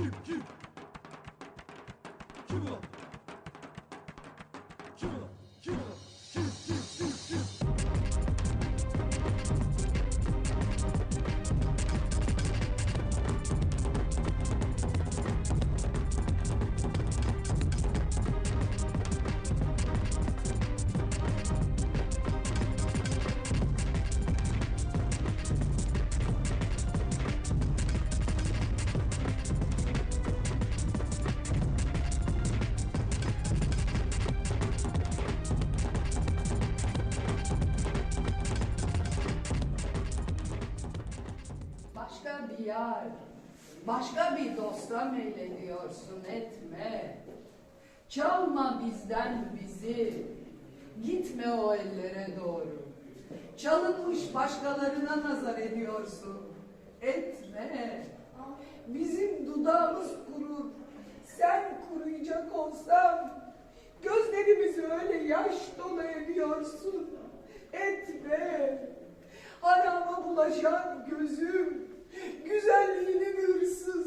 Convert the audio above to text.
9だ9だ9だ Başka bir yar, başka bir dosta meylediyorsun etme. Çalma bizden bizi, gitme o ellere doğru. Çalınmış başkalarına nazar ediyorsun, etme. Bizim dudağımız kurur, sen kuruyacak olsan, gözlerimizi öyle yaş dolu ediyorsun, etme. Harama bulaşan gözüm, güzelliğini görürsün.